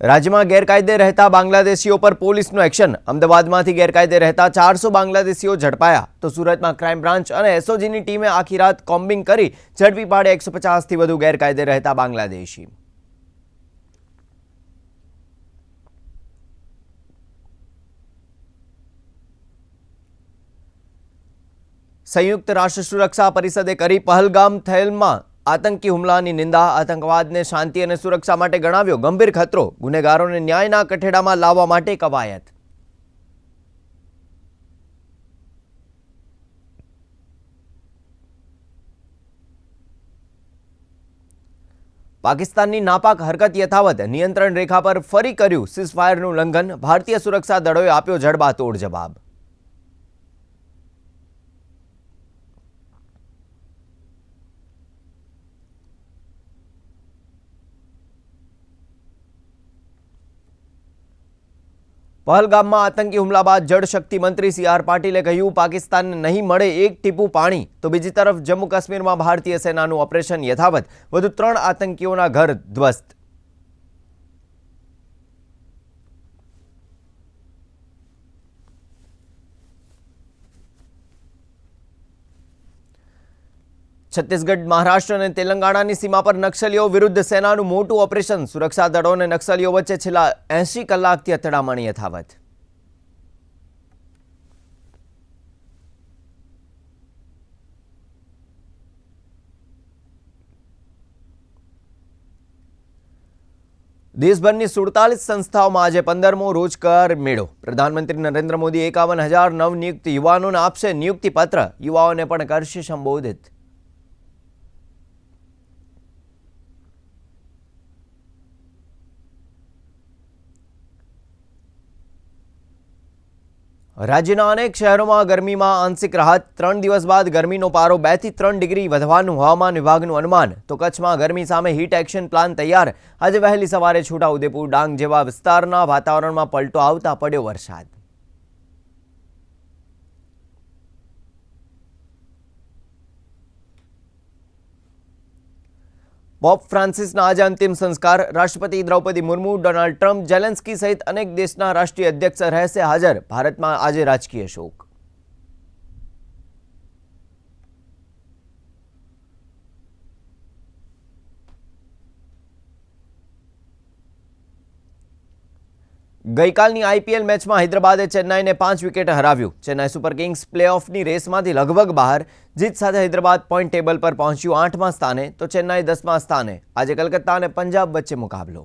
રાજ્યમાં ગેરકાયદે રહેતા બાંગ્લાદેશીઓ પર પોલીસનું એક્શન. અમદાવાદમાંથી ગેરકાયદે રહેતા ચારસો બાંગ્લાદેશીઓ ઝડપાયા. તો સુરતમાં ક્રાઇમ બ્રાન્ચ અને એસઓજીની ટીમે આખી રાત કોમ્બિંગ કરી ઝડપી પાડે એકસો પચાસથી વધુ ગેરકાયદે રહેતા બાંગ્લાદેશી. સંયુક્ત રાષ્ટ્ર સુરક્ષા પરિષદે કરી પહલગામ થયેલમાં આતંકી હુમલાની નિંદા આતંકવાદને શાંતિ અને સુરક્ષા માટે ગણાવ્યો ગંભીર ખતરો. ગુનેગારોને ન્યાયના કઠેડામાં લાવવા માટે કવાયત. પાકિસ્તાનની નાપાક હરકત યથાવત નિયંત્રણ રેખા પર ફરી કર્યું. સીઝફાયરનું ઉલ્લંઘન ભારતીય સુરક્ષા દળોએ આપ્યો જડબાતોડ જવાબ. પહલગામમાં આતંકી હુમલા બાદ જળશક્તિ મંત્રી સી આર પાટીલે કહ્યું, પાકિસ્તાનને નહીં મળે એક ટીપું પાણી. તો બીજી તરફ જમ્મુ કાશ્મીરમાં ભારતીય સેનાનું ઓપરેશન યથાવત. વધુ ત્રણ આતંકીઓના ઘર ધ્વસ્ત. છત્તીસગઢ, મહારાષ્ટ્ર અને તેલંગાણાની સીમા પર નક્સલીઓ વિરુદ્ધ સેનાનું મોટું ઓપરેશન. સુરક્ષા દળો અને નક્સલીઓ વચ્ચે છેલ્લા એંશી કલાકથી અથડામણ યથાવત. દેશભરની સુડતાલીસ સંસ્થાઓમાં આજે પંદરમો રોજગાર મેળો. પ્રધાનમંત્રી નરેન્દ્ર મોદી એકાવન હજાર નવનિયુક્ત યુવાનોને આપશે નિયુક્તિ પત્ર યુવાઓને પણ કરશે સંબોધિત. રાજ્યના અનેક શહેરોમાં ગરમીમાં આંશિક રાહત. ત્રણ દિવસ બાદ ગરમીનો પારો બેથી ત્રણ ડિગ્રી વધવાનું હવામાન વિભાગનું અનુમાન. તો કચ્છમાં ગરમી સામે હીટ એક્શન પ્લાન તૈયાર. આજે વહેલી સવારે છોટાઉદેપુર ડાંગ જેવા વિસ્તારના વાતાવરણમાં પલટો આવતા પડ્યો વરસાદ. પોપ ફ્રાન્સિસના આજે અંતિમ સંસ્કાર. રાષ્ટ્રપતિ Draupadi Murmu, Donald Trump Zelensky સહિત અનેક દેશના રાષ્ટ્રીય અધ્યક્ષ રહેશે હાજર. ભારતમાં આજે રાજકીય શોક. ગઈકાલની આઈપીએલ મેચમાં હૈદરાબાદે ચેન્નાઈને પાંચ વિકેટ હરાવ્યું. ચેન્નાઈ સુપર કિંગ્સ પ્લેઓફની રેસમાંથી લગભગ બહાર જીત સાથે હૈદરાબાદ પોઈન્ટ ટેબલ પર પહોંચ્યું આઠમા સ્થાને, તો ચેન્નાઈ દસમા સ્થાને. આજે કલકત્તા અને પંજાબ વચ્ચે મુકાબલો.